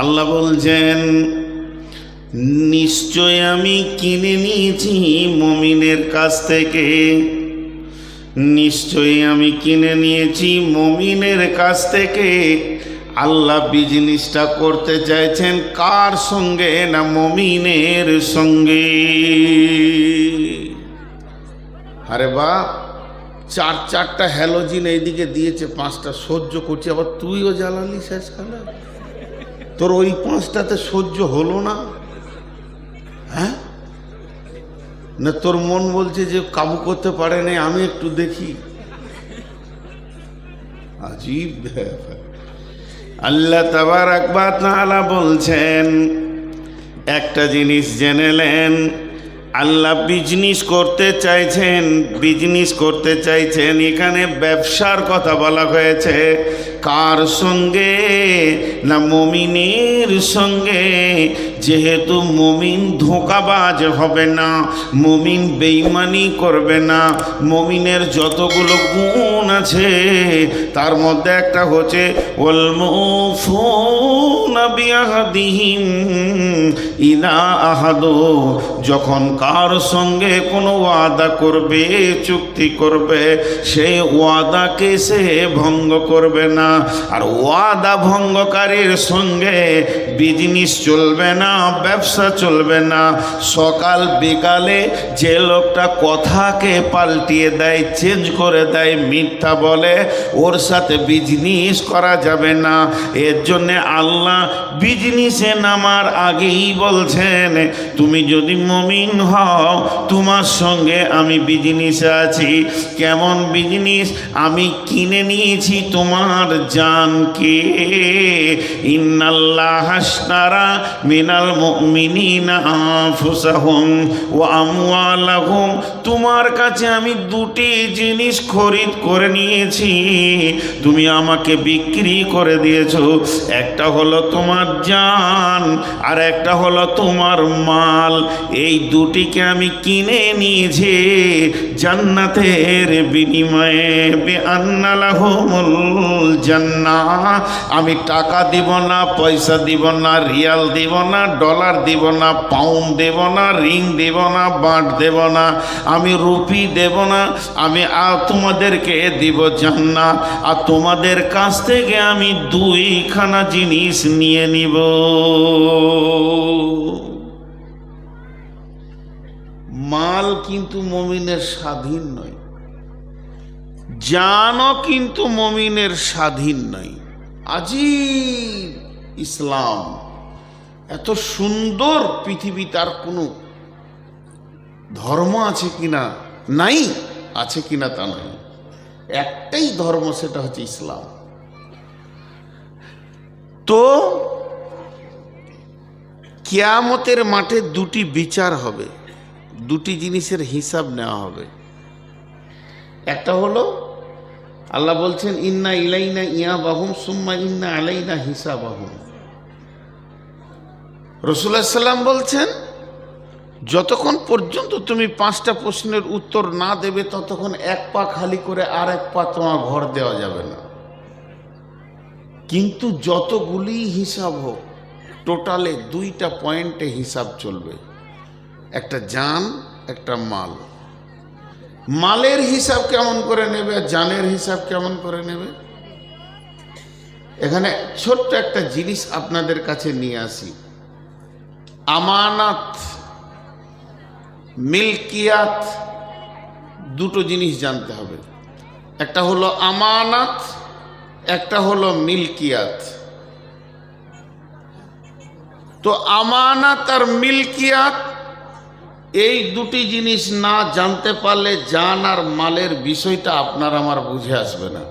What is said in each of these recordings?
আল্লাহ বলছেন, নিশ্চয় আমি কিনে নিয়েছি মমিনের কাছ থেকে। নিশ্চয়ই আমি কিনে নিয়েছি মমিনের কাছ থেকে। আল্লাহ বিজনেসটা করতে চাইছেন কার সঙ্গে না মমিনের সঙ্গে? আরে বাপ, চার চারটা হ্যালোজিন এইদিকে দিয়েছে, পাঁচটা সহ্য করছি, আবার তুইও জ্বালালি শেষকালে তোর ওই পাঁচটাতে সহ্য হলো না? হ্যাঁ? না, তোর মন বলছে যে কাবু করতে পারে না আমি একটু দেখি। আল্লাহ তাবার আকবার তাআলা বলছেন, একটা জিনিস জেনেলেন আল্লাহ বিজনেস করতে চাইছেন বিজনেস করতে চাইছেন, এখানে ব্যবসার কথা বলা হয়েছে। কার সঙ্গে না মমিনের সঙ্গে? যেহেতু মমিন ধোকাবাজ হবে না, মমিন বেইমানি করবে না, মমিনের যতগুলো গুণ আছে, তার মধ্যে একটা হচ্ছে ওলমুফুনা বিয়াহাদিহিম ইদা আহাদু, যখন কার সঙ্গে কোনো ওয়াদা করবে, চুক্তি করবে, সেই ওয়াদাকে সে ভঙ্গ করবে না। আর ওয়াদা ভঙ্গকারীর সঙ্গে বিজনেস চলবে না, ব্যবসা চলবে না। সকাল বিকালে যে লোকটা কথাকে পাল্টিয়ে দেয় চেঞ্জ করে দেয়, মিথ্যা বলে, ওর সাথে বিজনেস করা যাবে না। এর জন্যে আল্লাহ বিজনেসে নামার আগেই বলছেন, তুমি যদি মমিন হও, তোমার সঙ্গে আমি বিজনেসে আছি। কেমন বিজনেস আমি কিনে নিয়েছি তোমার জানকে, ইন্নাল্লাহ হাসনারা মিনাল মুমিনিনা আনফুসাহুম ওয়া আমওয়ালাহুম। তোমার কাছে আমি দুটি জিনিস খরিদ করে নিয়েছি। তুমি আমাকে বিক্রি করে দিয়েছ। একটা হলো তোমার জান, আর একটা হলো তোমার মাল। এই দুটিকে আমি কিনে নিয়েছি জান্নাতের বিনিময়ে। বেআন্নালাহুমুল জান্নাহ আমি টাকা দিব না, পয়সা দিব না, রিয়াল দিব না, ডলার দিব না, পাউন্ড দেব না, রিং দেব না, বাঁট দেব না, আমি রুপি দেব না, আমি তোমাদেরকে দিব জান্নাত, আর তোমাদের কাছ থেকে আমি দুইখানা জিনিস নিয়ে নিব। মাল কিন্তু মমিনের স্বাধীন নয়। জানও কিন্তু মমিনের স্বাধীন নাই। আজিব ইসলাম। এত সুন্দর পৃথিবী তার কোনো ধর্ম আছে কিনা? নাই, আছে কিনা তা নাই। একটাই ধর্ম, সেটা হচ্ছে ইসলাম। তো কিয়ামতের মাঠে দুটি বিচার হবে, দুটি জিনিসের হিসাব নেওয়া হবে। একটা হলো আল্লাহ বলছেন, ইন্না ইলাইনা ইয়া বাহুম সুম্মা ইন্না আলাইনা হিসাব বাহুম রসুল্লাহ সাল্লাম বলছেন, যতক্ষণ পর্যন্ত তুমি পাঁচটা প্রশ্নের উত্তর না দেবে, ততক্ষণ এক পা খালি করে আর এক পা তোমার ঘর দেওয়া যাবে না। কিন্তু যতগুলি হিসাব হোক, টোটালে দুইটা পয়েন্টে হিসাব চলবে। একটা জান, একটা মাল। মালের হিসাব কেমন করে নেবে আর জানের হিসাব কেমন করে নেবে? এখানে ছোট্ট একটা জিনিস আপনাদের কাছে নিয়ে আসি। আমানাত, মিল্কিয়াত দুটো জিনিস জানতে হবে। একটা হলো আমানাত, একটা হলো মিল্কিয়াত। তো আমানাত আর মিল্কিয়াত এই দুটি জিনিস না জানতে পারলে জান আর মালের বিষয়টা আপনার আমার বুঝে আসবে না।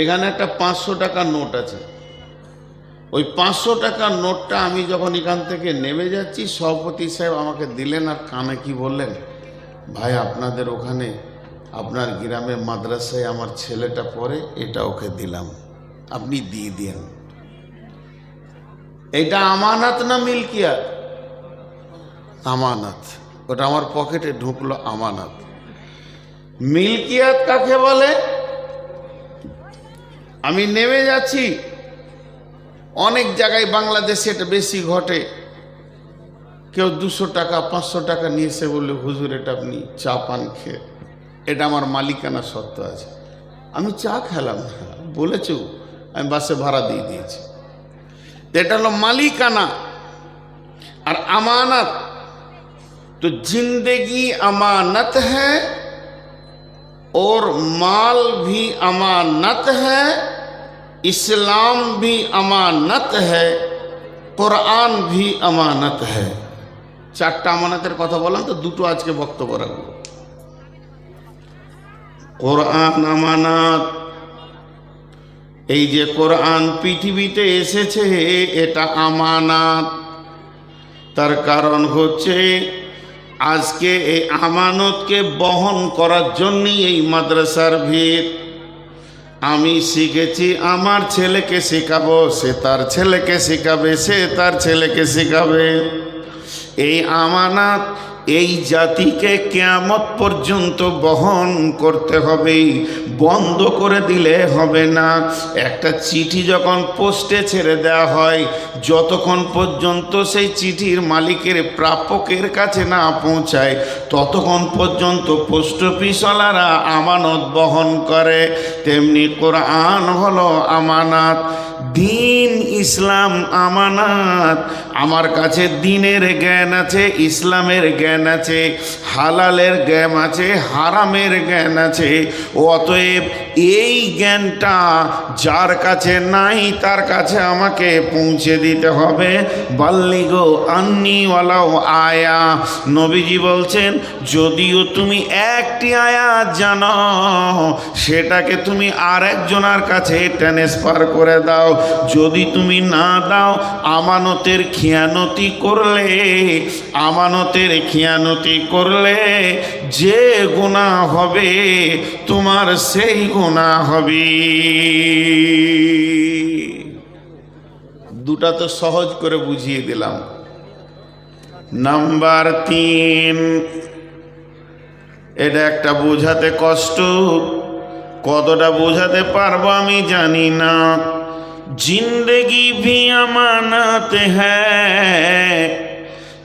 এখানে একটা পাঁচশো টাকার নোট আছে। ওই পাঁচশো টাকার নোটটা আমি যখন এখান থেকে নেমে যাচ্ছি, সভাপতি সাহেব আমাকে দিলেন আর কানে কি বললেন, ভাই, আপনাদের ওখানে আপনার গ্রামে মাদ্রাসায় আমার ছেলেটা পড়ে, এটা ওকে দিলাম। আপনি দিয়ে দিন এটা আমানাত না মিল্কিয়াত? আমানাত। ওটা আমার পকেটে ঢুকলো আমানাত। মিল্কিয়াত কাকে বলে? আমি নেমে যাচ্ছি। অনেক জায়গায় বাংলাদেশে এটা বেশি ঘটে। কেউ দুশো টাকা, পাঁচশো টাকা নিয়েছে বলে হুজুর, এটা আপনি চা পান খেয়ে। এটা আমার মালিকানা সত্য আছে। আমি চা খেলাম বলেছ, আমি বাসে ভাড়া দিয়ে দিয়েছি। এটা হলো মালিকানা। আর আমানত तो जिंदगी अमानत है और माल भी अमानत है इस्लाम भी अमानत है কোরআন ভি আমানত হ্যাঁ চারটা আমানতের কথা বললাম তো দুটো আজকে বক্তব্য রাখবো কোরআন আমানত এই যে কোরআন পৃথিবীতে এসেছে এটা আমানাত তার কারণ হচ্ছে আজকে এই আমানতকে বহন করার জন্যই এই মাদ্রাসার ভিড় আমি শিখেছি, আমার ছেলেকে শেখাবো, সে তার ছেলেকে শেখাবে, সে তার ছেলেকে শেখাবে। এই আমানাত এই জাতিকে কেয়ামত পর্যন্ত বহন করতে হবে, বন্ধ করে দিলে হবে না। একটা চিঠি যখন পোস্টে ছেড়ে দেওয়া হয়, যতক্ষণ পর্যন্ত সেই চিঠির মালিকের প্রাপকের কাছে না পৌঁছায়, ততক্ষণ পর্যন্ত পোস্ট অফিসওয়ালারা আমানত বহন করে। তেমনি কোরআন হলো আমানাত। দিন ইসলাম আমানাত। আমার কাছে দিনের জ্ঞান আছে, ইসলামের জ্ঞান আছে, হালালের জ্ঞান আছে, হারামের জ্ঞান আছে। অতএব এই জ্ঞানটা যার কাছে নাই, তার কাছে আমাকে পৌঁছে দিতে হবে। বাল্লিগো আন্নিওয়ালাও আয়া। নবীজি বলছেন, যদিও তুমি একটি আয়া জানো, সেটাকে তুমি আর একজনের কাছে ট্রান্সফার করে দাও। যদি তুমি না দাও, আমানতের খিয়ানতি করলে, আমানতের খিয়ানতি করলে যে গুণা হবে, তোমার সেই গুণা হবে। দুটা তো সহজ করে বুঝিয়ে দিলাম। নাম্বার তিন, এটা একটা বোঝাতে কষ্ট। কতটা বোঝাতে পারব আমি জানি না। জিন্দেগি ভি আমানত হ্যাঁ।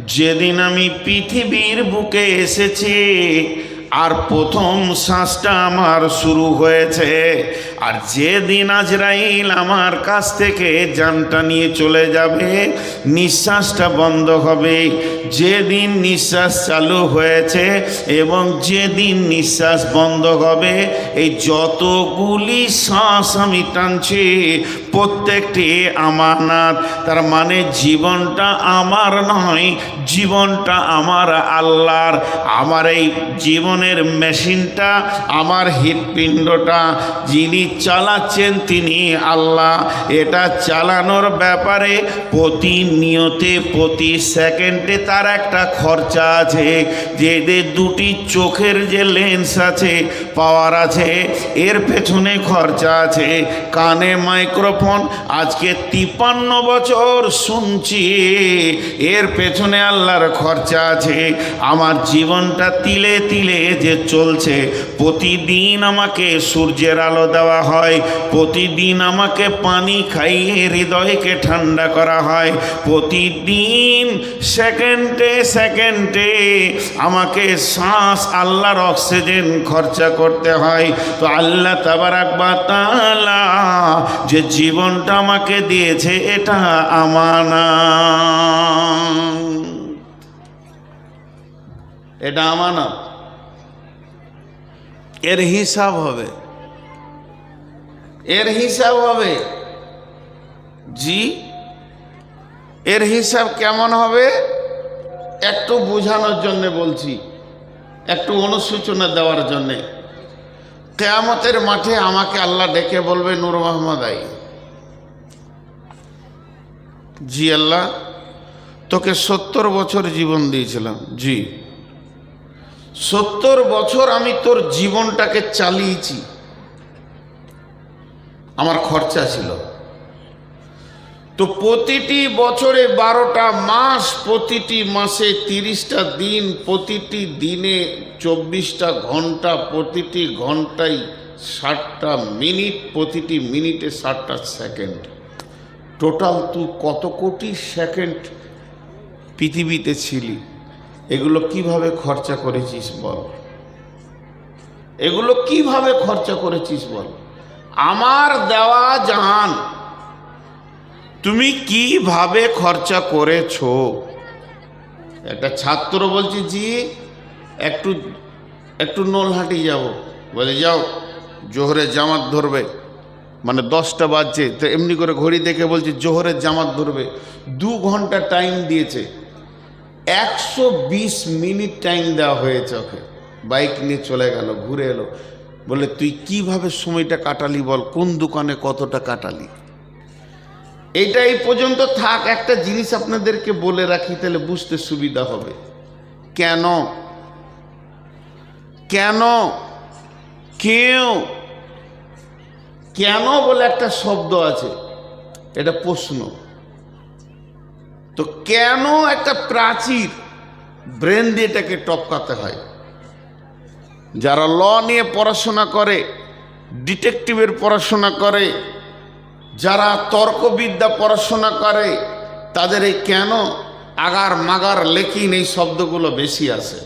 যেদিন আমি পৃথিবীর বুকে এসেছি, আর প্রথম শ্বাসটা আমার শুরু হয়েছে। আর যেদিন আজরাইল আমার কাছ থেকে জানটা নিয়ে চলে যাবে, নিঃশ্বাসটা বন্ধ হবে। যেদিন নিঃশ্বাস চালু হয়েছে এবং যেদিন নিঃশ্বাস বন্ধ হবে, এই যতগুলি শ্বাস আমি টানছি, প্রত্যেকটি আমানাত, তার মানে জীবনটা আমার নয়, জীবনটা আমার আল্লাহর। আমার এই জীবনের মেশিনটা, আমার হৃৎপিণ্ডটা, যিনি চালাচ্ছেন তিনি আল্লাহ। এটা চালানোর ব্যাপারে প্রতিনিয়তে, প্রতি সেকেন্ডে তার একটা খরচা আছে। যে দুটি চোখের যে লেন্স আছে, পাওয়ার আছে, এর পেছনে খরচা আছে। কানে মাইক্রোফোন, আজকে তিপান্ন বছর শুনছি, এর পেছনে আল্লাহর খরচা আছে। আমার জীবনটা তিলে তিলে যে চলছে। প্রতিদিন আমাকে সূর্যের আলো দেওয়া হয়। প্রতিদিন আমাকে পানি খাইয়ে হৃদয়কে ঠান্ডা করা হয়। প্রতিদিন সেকেন্ডে সেকেন্ডে আমাকে শ্বাস, আল্লাহর অক্সিজেন খরচা করতে হয়। তো আল্লাহ তাবারাক বা তাআলা যে জীবনটা আমাকে দিয়েছে, এটা আমানা। এটা আমানত এর হিসাব হবে। এর হিসাব হবে? জি। এর হিসাব কেমন হবে? একটু বোঝানোর জন্য বলছি। একটু অনুসূচনা দেওয়ার জন্যে। কেয়ামতের মাঠে আমাকে আল্লাহ ডেকে বলবে, নূর মোহাম্মদ আই। জি আল্লাহ, তোকে সত্তর বছর জীবন দিয়েছিলাম। জি। সত্তর বছর আমি তোর জীবনটাকে চালিয়েছি। আমার খরচা ছিল। তো প্রতিটি বছরে বারোটা মাস, প্রতিটি মাসে তিরিশটা দিন, প্রতিটি দিনে চব্বিশটা ঘণ্টা, প্রতিটি ঘন্টায় ষাটটা মিনিট, প্রতিটি মিনিটে ষাটটা সেকেন্ড। টোটাল তুই কত কোটি সেকেন্ড পৃথিবীতে ছিলি? এগুলো কীভাবে খরচা করেছিস বল? এগুলো কীভাবে খরচা করেছিস বল? আমার দেওয়া জাহান, তুমি কীভাবে খরচা করেছ? একটা ছাত্র বলছে, জি, একটু একটু নলহাটি যাব। বলে, যাও জোহরের জামাত ধরবে। মানে দশটা বাজছে, তো এমনি করে ঘড়ি দেখে বলছে জোহরের জামাত ধরবে। দু ঘণ্টা টাইম দিয়েছে। একশো বিশ মিনিট টাইম দেওয়া হয়েছে ওকে। বাইক নিয়ে চলে গেল, ঘুরে এলো। বলে, তুই কীভাবে সময়টা কাটালি বল? কোন দোকানে কতটা কাটালি? এইটা এই পর্যন্ত থাক, একটা জিনিস আপনাদেরকে বলে রাখি, তাহলে বুঝতে সুবিধা হবে। কেন? কেন? কেউ? কেন বলে একটা শব্দ আছে? এটা প্রশ্ন। তো কেন একটা প্রাচীর ব্রেন দিয়ে এটাকে টপকাতে হয়? যারা ল নিয়ে পড়াশোনা করে, ডিটেকটিভের পড়াশোনা করে, যারা তর্কবিদ্যা পড়াশোনা করে, তাদের এই কেন আগার মাগার লেখিন এই শব্দগুলো বেশি আসে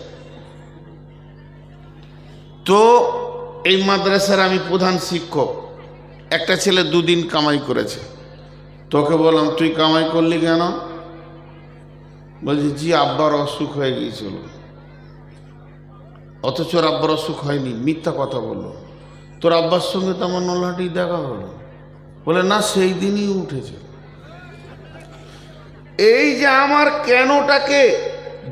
তো এই মাদ্রাসার আমি প্রধান শিক্ষক। একটা ছেলে দুদিন কামাই করেছে। তোকে বললাম, তুই কামাই করলি কেন? বলছি, জি, আব্বার অসুখ হয়ে গিয়েছিল। অথচ ওর আব্বার অসুখ হয়নি, মিথ্যা কথা বলল। তোর আব্বার সঙ্গে তো আমার নলহাটি দেখা হলো। বলে, না, সেই দিনই উঠেছে। এই যে আমার কেনটাকে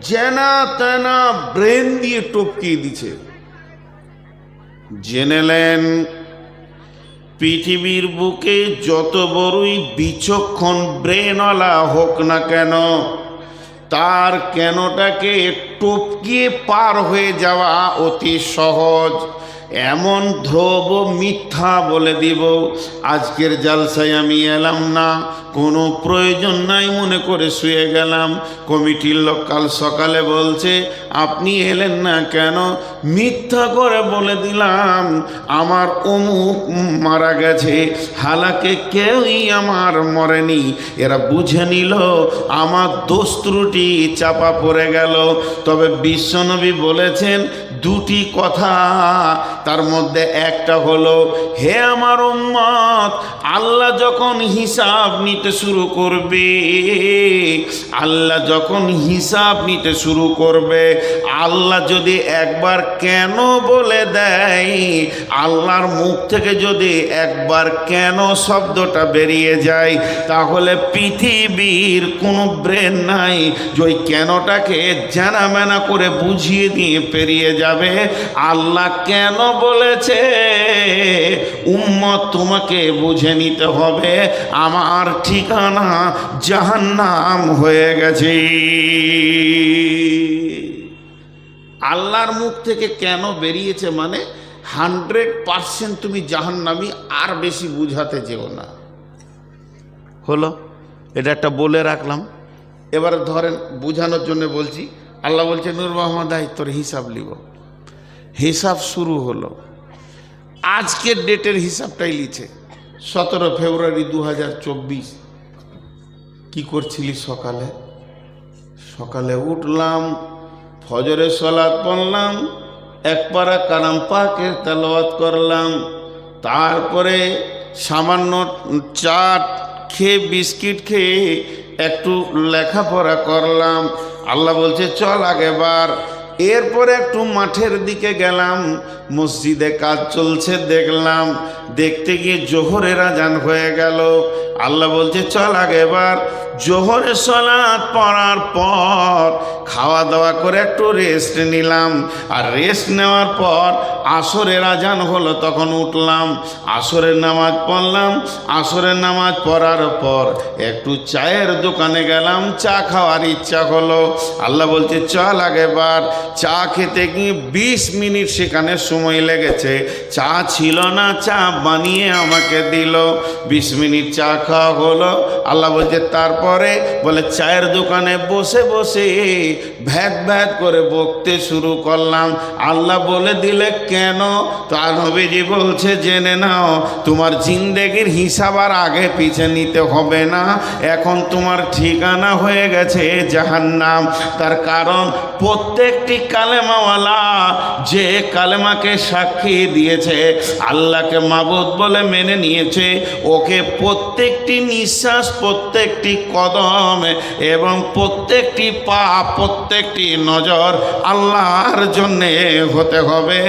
জেনা তেনা ব্রেন দিয়ে টপকিয়ে দিছে। জেনেলেন পৃথিবীর বুকে যত বড়ই বিচক্ষণ ব্রেনওয়ালা হোক না কেন তার কেনটাকে টপকিয়ে পার হয়ে যাওয়া অতি সহজ। এমন ধ্রব মিথ্যা বলে দিব, আজকের জালসায় আমি এলাম না। কোনো প্রয়োজন নাই, মনে করে শুয়ে গেলাম। কমিটির লোক কাল সকালে বলছে, আপনি এলেন না কেন? মিথ্যা করে বলে দিলাম, আমার অমুক মারা গেছে, হালাকে কেউই আমার মরেনি। এরা বুঝে নিল, আমার দোষ ত্রুটি চাপা পড়ে গেল। তবে বিশ্বনবী বলেছেন, দুটি কথা, তার মধ্যে একটা হলো, হে আমার উম্মত, আল্লাহ যখন হিসাব নিতে শুরু করবে। আল্লাহ যখন হিসাব নিতে শুরু করবে, আল্লাহ যদি একবার কেন বলে দেয়, আল্লাহর মুখ থেকে যদি একবার কেন শব্দটা বেরিয়ে যায়, তাহলে পৃথিবীর কোনো ব্রেন নাই যে ওই কেনটাকে জানা মেনা করে বুঝিয়ে দিয়ে পেরিয়ে যাবে। আল্লাহ কেন বলেছে, উম্মত তোমাকে বুঝে নিতে হবে। আমার ঠিকানা জাহান্নাম হয়ে গেছে। আল্লাহর মুখ থেকে কেন বেরিয়েছে মানে হান্ড্রেড পারসেন্ট তুমি জাহান্নামি, আর বেশি বুঝাতে যেও না। হলো, এটা একটা বলে রাখলাম। এবারে ধরেন, বোঝানোর জন্য বলছি, আল্লাহ বলছে, নূর মোহাম্মদ আই তোর হিসাব লিব। হিসাব শুরু হলো। আজকের ডেটের হিসাবটাই লিছে সতেরো ফেব্রুয়ারি দু হাজার চব্বিশ। কী করছিলি সকালে? সকালে উঠলাম ফজরের সলাদ পড়লাম এক পারা কালাম পাকের তেলাওয়াত করলাম, তারপরে সামান্য চাট খেয়ে বিস্কিট খেয়ে একটু লেখাপড়া করলাম। আল্লাহ বলছে, চল আগেবার এরপরে একটু মাঠের দিকে গেলাম, মসজিদে কাজ চলছে, দেখলাম, দেখতে গিয়ে জোহরের আজান হয়ে গেল। আল্লাহ বলছে, চল আগে এবার জোহরে সলাৎ পড়ার পর খাওয়া দাওয়া করে একটু রেস্ট নিলাম। আর রেস্ট নেওয়ার পর আসরের আজান হলো, তখন উঠলাম, আসরের নামাজ পড়লাম। আসরের নামাজ পড়ার পর একটু চায়ের দোকানে গেলাম, চা খাওয়ার ইচ্ছা হলো। আল্লাহ বলছে, চল আগেবার চা খেতে গিয়ে বিশ মিনিট সেখানে সময় লেগেছে। চা ছিল না, চা বানিয়ে আমাকে দিল। বিশ মিনিট চা খাওয়া হলো। আল্লাহ বলছে, তারপরে? বলে, চায়ের দোকানে বসে বসে ভ্যাত ভ্যাত করে বকতে শুরু করলাম। আল্লাহ বলে দিলে, কেন? তার নবীজি বলছে, জেনে নাও, তোমার জিন্দেগির হিসাব আর আগে পিছে নিতে হবে না। এখন তোমার ঠিকানা হয়ে গেছে জাহান্নাম। তার কারণ, প্রত্যেকটি কালেমাওয়ালা, যে কালেমাকে সাক্ষী দিয়েছে, আল্লাহকে মাবুদ বলে মেনে নিয়েছে, ওকে প্রত্যেকটি নিঃশ্বাস, প্রত্যেকটি কদম এবং প্রত্যেকটি পা, প্রত্যেকটি নজর আল্লাহর জন্যে হতে হবে।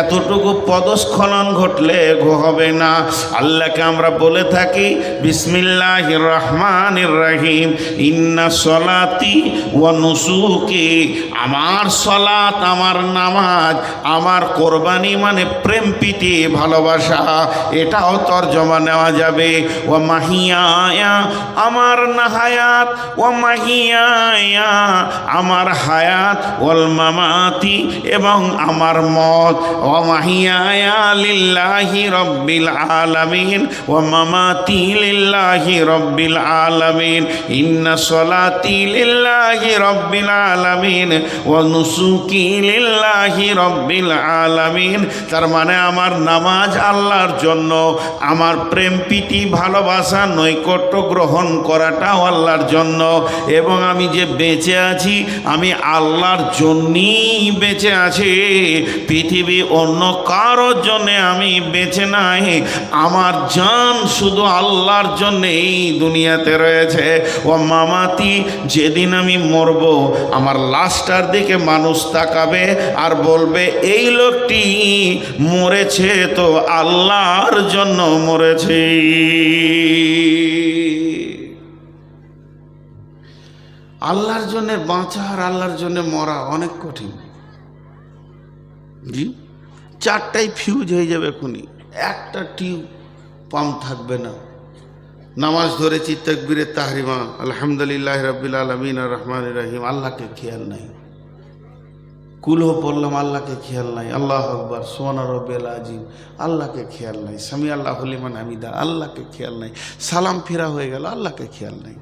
এতটুকু পদস্খলন ঘটলে হবে না। আল্লাহকে আমরা বলে থাকি বিসমিল্লাহ রহমান রাহিম, ইন্না সলাতি ও নুসুকি, আমার সলাত আমার নামাজ, আমার কোরবানি মানে প্রেম, প্রীতি, ভালোবাসা। এটাও তর্জমা নেওয়া যাবে। ও মাহিয়া আমার নাহায়াত। ও মাহিয়া আমার হায়াত। ওল মামাতি, এবং আমার মত। ও মাহিয়া লিল্লাহি রব্বিল আলামিন। ও মামাতি লিল্লাহি রব্বিল আলামিন। ইন্না সলাতি লিল্লাহি রব্বিল আলামিন। ও নুসুকি লিল্লাহি রব্বিল আলামিন। তার মানে আমার নামাজ আল্লাহর জন্য, আমার প্রেম, প্রীতি, ভালোবাসা, নৈকট্য গ্রহণ করাটাও আল্লাহর জন্য। এবং আমি যে বেঁচে আছি, আমি আল্লাহর জন্যই বেঁচে আছি। পৃথিবী অন্য কারোর জন্যে আমি বেঁচে নাই। আমার জান শুধু আল্লাহর জন্যে এই দুনিয়াতে রয়েছে। ও মামাতি, যেদিন আমি মরব, আমার লাশটার দিকে মানুষ তাকাবে আর বলবে, এই লোকটি মরেছে তো আল্লাহর জন্য মরেছে। আল্লাহর জন্য বাঁচা আর আল্লাহর জন্য মরা অনেক কঠিন। জি? চারটাই ফিউজ হয়ে যাবে এখনই একটা টিউব পাম্প থাকবে না। নামাজ ধরেছি তকবীরে তাহরিমা, আলহামদুলিল্লাহ রবিল আলমিন রহমান রহিম, আল্লাহকে খেয়াল নাই। কুলহ পড়লাম, আল্লাহকে খেয়াল নাই। আল্লাহ আকবর সোনা রবেল আজিম আল্লাহকে খেয়াল নাই। সামি আল্লাহ হলিমান হামিদা, আল্লাহকে খেয়াল নাই। সালাম ফেরা হয়ে গেল, আল্লাহকে খেয়াল নাই।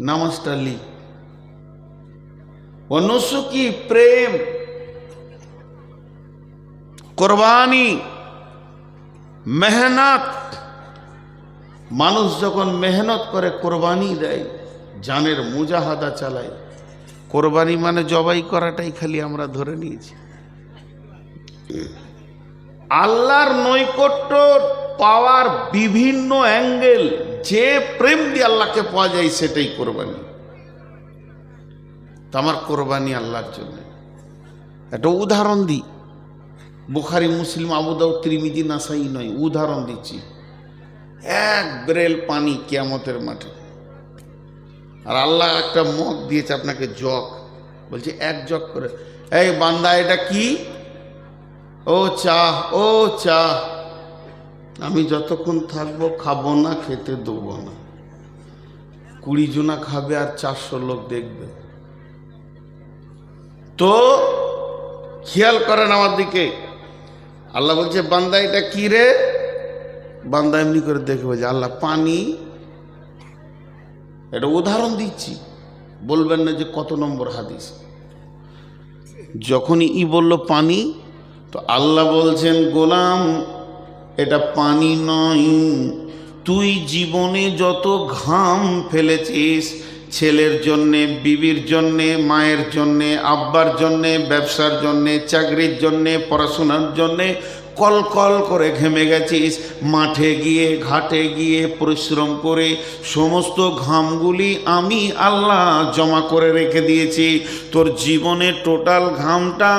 নামাজটা লি। অনুসুকি প্রেম। কোরবানি। মেহনত। মানুষ যখন মেহনত করে কোরবানি দেয়, জানের মুজাহাদা চালায়। কোরবানি মানে জবাই করাটাই খালি আমরা ধরে নিয়েছি। আল্লাহর নৈকট্য পাওয়ার বিভিন্ন অ্যাঙ্গেল, যে প্রেম দিয়ে আল্লাহকে পাওয়া যায় সেটাই কোরবানি। তো আমার কোরবানি আল্লাহর জন্য। একটা উদাহরণ দিই। বুখারি, মুসলিম আবুদাউ ত্রিমিজি, নাসাই নয়। উদাহরণ দিচ্ছি। এক ব্রেল পানি কিয়ামতের মাঠে। আর আল্লাহ একটা মগ দিয়েছে আপনাকে জগ। বলছে, এক জগ করে। এই বান্দা, এটা কি? ও চা ও চা আমি যতক্ষণ থাকব, খাব না, খেতে দেবো না। কুড়ি জনা খাবে আর চারশো লোক দেখবে। তো, খেয়াল করেন আমার দিকে। আল্লাহ বলছে, বান্দা, এটা কি রে? বান্দা এমনি করে দেখবে যে আল্লাহ, পানি এটা উদাহরণ দিচ্ছি। বলবেন না যে কত নম্বর হাদিস। যখনই ই বলল পানি, তো আল্লাহ বলছেন, গোলাম, এটা পানি নয়। তুই জীবনে যত ঘাম ফেলেছিস, ছেলের জন্যে, বিবির জন্যে, মায়ের জন্যে, আব্বার জন্যে, ব্যবসার জন্যে, চাকরির জন্যে, পড়াশোনার জন্যে কল কল করে ঘেমে গেছিস। মাঠে গিয়ে, ঘাটে গিয়ে পরিশ্রম করে সমস্ত ঘামগুলি আমি আল্লাহ জমা করে রেখে দিয়েছি। তোর জীবনের টোটাল ঘামটা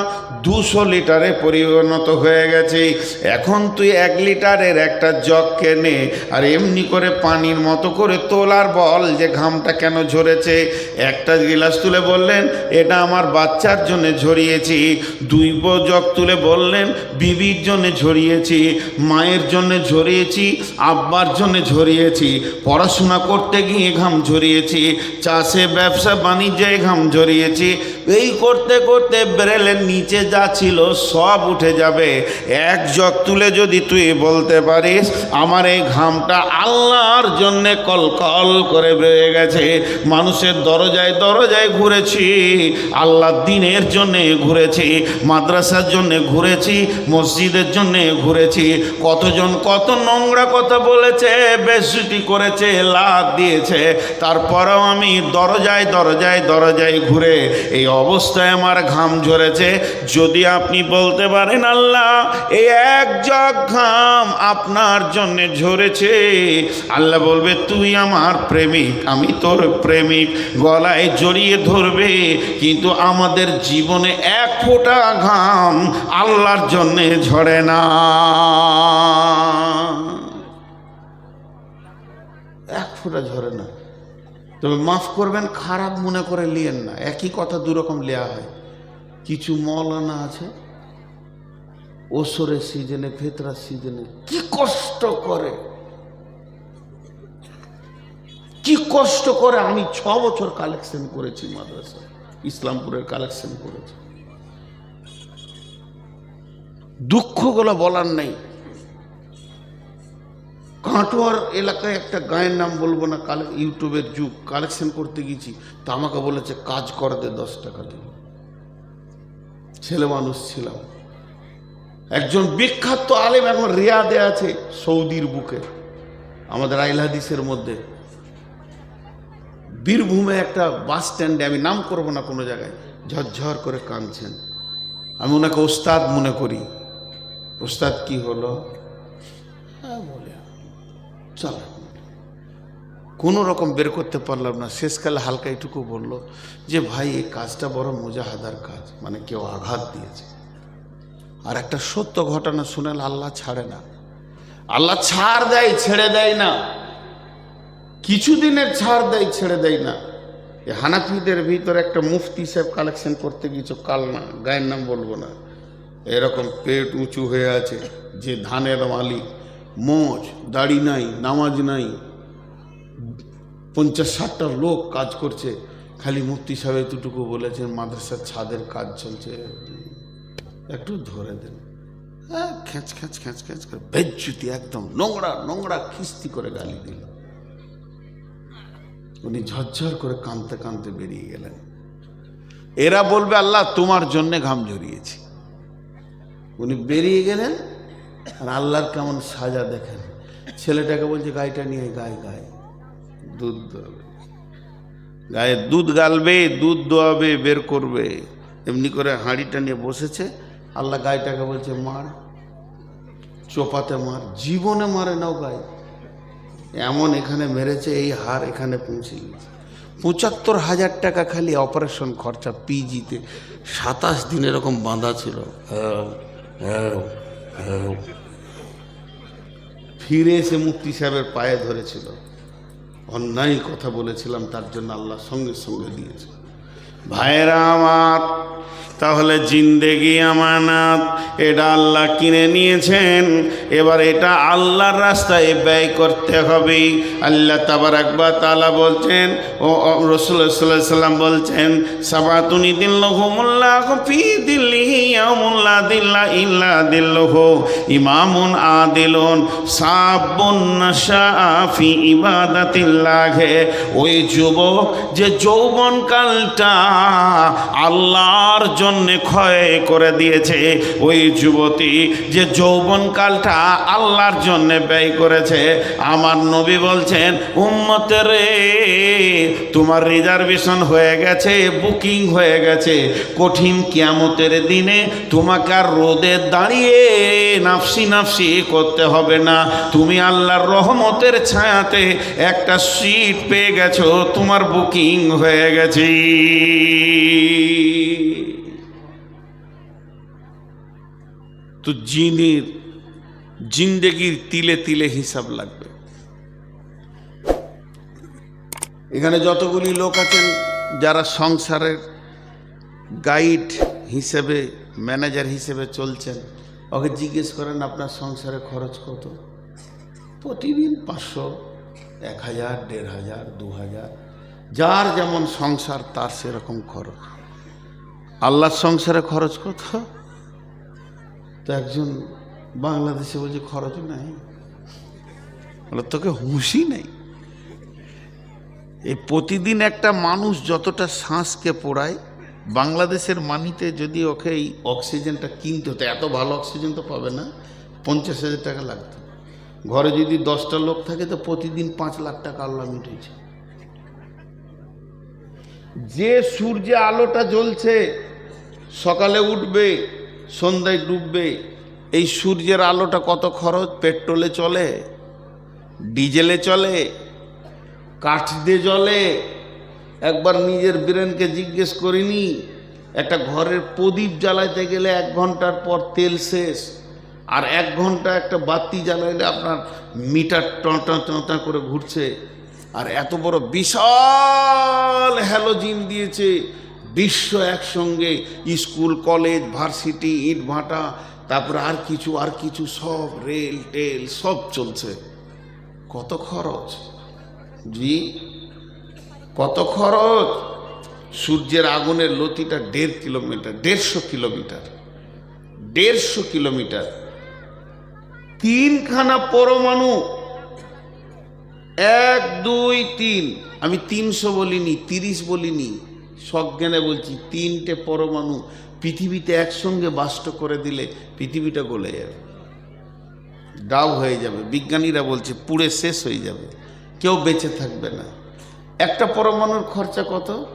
দুশো লিটারে পরিণত হয়ে গেছে। এখন তুই এক লিটারের একটা জগ কেনে আর এমনি করে পানির মতো করে তোলার বল যে ঘামটা কেন ঝরেছে। একটা গিলাস তুলে বললেন, এটা আমার বাচ্চার জন্য ঝরিয়েছি। দুই জগ তুলে বললেন, বিবির জন্য ঝরিয়েছি, মায়ের জন্য ঝরিয়েছি, আব্বার জন্য ঝরিয়েছি, পড়াশোনা করতে গিয়ে ঘাম ঝরিয়েছি, চাষে ব্যবসা বাণিজ্যে ঘাম ঝরিয়েছি এই করতে করতে বেরেলের নিচে যা ছিল সব উঠে যাবে। এক জগ তুলে যদি তুই বলতে পারিস, আমার এই ঘামটা আল্লাহর জন্যে কলকল করে বেড়ে গেছে। মানুষের দরজায় দরজায় ঘুরেছি, আল্লাহ দিনের জন্যে ঘুরেছি, মাদ্রাসার জন্যে ঘুরেছি, মসজিদের জন্যে ঘুরেছি। কতজন কত নোংরা কথা বলেছে, বেসুটি করেছে লাভ দিয়েছে। তারপরেও আমি দরজায় দরজায় দরজায় ঘুরে এই অবস্থায় আমার ঘাম ঝরেছে। যদি আপনি বলতে পারেন, আল্লাহ এই এক জগ ঘাম আপনার জন্যে ঝরেছে। আল্লাহ বলবে, তুই আমার প্রেমিক, আমি তোর প্রেমিক। গলায় জড়িয়ে ধরবে, কিন্তু আমাদের জীবনে এক ফোঁটা ঘাম আল্লাহর জন্যে ঝরে না। এক ফোঁটা ঝরে না। তবে মাফ করবেন, খারাপ মনে করে লিয়েন না। একই কথা দুরকম লেয়া হয়। কিছু মলানা আছে, ওসরের সিজনে, ফেতরার সিজনে, কি কষ্ট করে। কি কষ্ট করে আমি ছ বছর কালেকশন করেছি মাদ্রাসা ইসলামপুরের কালেকশন করেছি। দুঃখগুলো বলার নেই। কাটোয়ার এলাকায় একটা গায়ের নাম বলব না, কালে ইউটিউবের যুগ কালেকশন করতে গেছি তা আমাকে বলেছে, কাজ করাতে দশ টাকা দিয়ে ছেলে মানুষ ছিলাম। একজন বিখ্যাত আলেম এখন রিয়াদে আছে, সৌদির বুকে। আমাদের আইল হাদিসের মধ্যে, বীরভূমে একটা বাস স্ট্যান্ডে, আমি নাম করব না কোনো জায়গায়, ঝরঝর করে কাঁদছেন। আমি ওনাকে ওস্তাদ মনে করি। ওস্তাদ কি হলো? চল। কোনো রকম বের করতে পারলাম না। শেষকালে হালকা এটুকু বলল যে, ভাই, এই কাজটা বড় মোজাহাদার কাজ। মানে কেউ আঘাত দিয়েছে। আর একটা সত্য ঘটনা শুনেল আল্লাহ ছাড়ে না। আল্লাহ ছাড় দেয়, ছেড়ে দেয় না। কিছুদিনের ছাড় দেয়, ছেড়ে দেয় না। এই হানাফিদের ভিতরে একটা মুফতি সাহেব কালেকশন করতে গিয়েছ, কাল না, গায়ের নাম বলব না। এরকম পেট উঁচু হয়ে আছে যে ধানের মালিক। মোজ, দাড়ি নাই, নামাজ নাই। পঞ্চাশ ষাটটা লোক কাজ করছে। খালি মুফতি সাহেব এতটুকু বলেছেন, মাদ্রাসার ছাদের কাজ চলছে। একটু ধরে দেন। হ্যাঁ খ্যাঁচ খ্যাঁচ খ্যাঁচ খ্যাঁচ করে বেজ্জুতি একদম, নোংরা নোংরা খিস্তি করে গালি দিল। উনি ঝরঝর করে কাঁদতে কাঁদতে বেরিয়ে গেলেন। এরা বলবে, আল্লাহ তোমার জন্যে ঘাম ঝরিয়েছি। উনি বেরিয়ে গেলেন আর আল্লাহর কেমন সাজা দেখেন। ছেলেটাকে বলছে গাইটা নিয়ে গায়ে গায়ে। দুধ দোয়াবে। গায়ে দুধ গালবে দুধ দোয়াবে বের করবে। এমনি করে হাঁড়িটা নিয়ে বসেছে। আল্লাহ গাইটাকে বলছে মার চোপাতে মার জীবনে মারে নাও গায়ে। এমন এখানে মেরেছে এই হার এখানে পৌঁছে গেছে পঁচাত্তর হাজার টাকা খালি অপারেশন খরচা পিজিতে। সাতাশ দিন এরকম বাঁধা ছিল। হ্যাঁ, হ্যাঁ, হ্যাঁ। ফিরে এসে মুক্তি সাহেবের পায়ে ধরেছিল। অন্যায় কথা বলেছিলাম, তার জন্য আল্লাহ সঙ্গে সঙ্গে দিয়েছে। ভাইরা আমার তাহলে জিন্দেগি আমানাত। এটা আল্লাহ কিনে নিয়েছেন। এবার এটা আল্লাহর রাস্তায় ব্যয় করতে হবে। আল্লাহ তাবার একবার তালা বলছেন, ও রসুল্লাহ সাল্লাম বলছেন, সাবাতুনি দিল্লাহুমুল্লাহ ফি দিল্লিহি ইয়ামুল্লাহ দিল্লা ইল্লা দিল্লহ ইমামুন আদিলুন সাবুন নাশা ফি ইবাদাতিল্লাহে। ওই যুবক যে যৌবনকালটা আল্লাহর জন্যে ক্ষয় করে দিয়েছে ওই যুবতী যে যৌবনকালটা আল্লাহর জন্যে ব্যয় করেছে। আমার নবী বলছেন উম্মতের তোমার রিজার্ভেশন হয়ে গেছে বুকিং হয়ে গেছে। কঠিন কিয়ামতের দিনে তোমাকে আর রোদে দাঁড়িয়ে নাফসি নাফসি করতে হবে না। তুমি আল্লাহর রহমতের ছায়াতে একটা সিট পেয়ে গেছো, তোমার বুকিং হয়ে গেছে। তো জিনের জিন্দেগির তিলে তিলে হিসাব লাগবে। এখানে যতগুলি লোক আছেন, যারা সংসারের গাইড হিসেবে, ম্যানেজার হিসেবে চলছেন, ওকে জিজ্ঞেস করেন, আপনার সংসারে খরচ কত? প্রতিদিন পাঁচশো, এক হাজার, দেড় হাজার, দু হাজার, যার যেমন সংসার, তার সেরকম খরচ। আল্লাহর সংসারে খরচ কত? তো একজন বাংলাদেশে বলছে খরচ নাই। বলে, তোকে হুঁশি নেই। এই প্রতিদিন একটা মানুষ যতটা শ্বাসকে পোড়ায়, বাংলাদেশের মানিতে যদি ওকে এই অক্সিজেনটা কিনতে হতো, এত ভালো অক্সিজেন তো পাবে না, পঞ্চাশ হাজার টাকা লাগতো। ঘরে যদি দশটা লোক থাকে, তো প্রতিদিন পাঁচ লাখ টাকা আল্লাহ মিটেছে। যে সূর্যে আলোটা জ্বলছে, সকালে উঠবে সন্ধ্যায় ডুববে, এই সূর্যের আলোটা কত খরচ? পেট্রোলে চলে, ডিজেলে চলে কাঠ দিয়ে জ্বলে। একবার নিজের ব্রেনকে জিজ্ঞেস করিনি, একটা ঘরের প্রদীপ জ্বালাইতে গেলে এক ঘণ্টার পর তেল শেষ, আর এক ঘণ্টা একটা বাতি জ্বালাইলে আপনার মিটার টটা টটা করে ঘুরছে। আর এত বড় বিশাল হ্যালোজিন দিয়েছে বিশ্ব একসঙ্গে, স্কুল, কলেজ, ভার্সিটি, ইট ভাটা, তারপরে আর কিছু আর কিছু, সব রেল, টেল, সব চলছে। কত খরচ? জি? কত খরচ? সূর্যের আগুনের লতিটা দেড় কিলোমিটার, দেড়শো কিলোমিটার দেড়শো কিলোমিটার। তিনখানা পরমাণু। এক, দুই, তিন। আমি তিনশো বলিনি, তিরিশ বলিনি। সজ্ঞানে বলছি, তিনটে পরমাণু পৃথিবীতে একসঙ্গে বাষ্ট করে দিলে পৃথিবীটা গলে যাবে। ডাউ হয়ে যাবে। বিজ্ঞানীরা বলছে, পুড়ে শেষ হয়ে যাবে। কেউ বেঁচে থাকবে না। একটা পরমাণুর খরচা কত?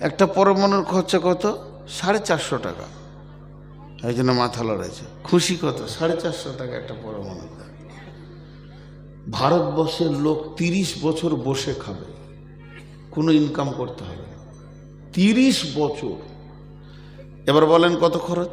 একটা পরমাণুর খরচা কত? সাড়ে চারশো টাকা। এই জন্য মাথা লড়াইছে। খুশি কত? সাড়ে চারশো টাকা একটা পরমাণু। ভারতবর্ষের লোক তিরিশ বছর বসে খাবে। কোনো ইনকাম করতে হবে তিরিশ বছর। এবার বলেন কত খরচ?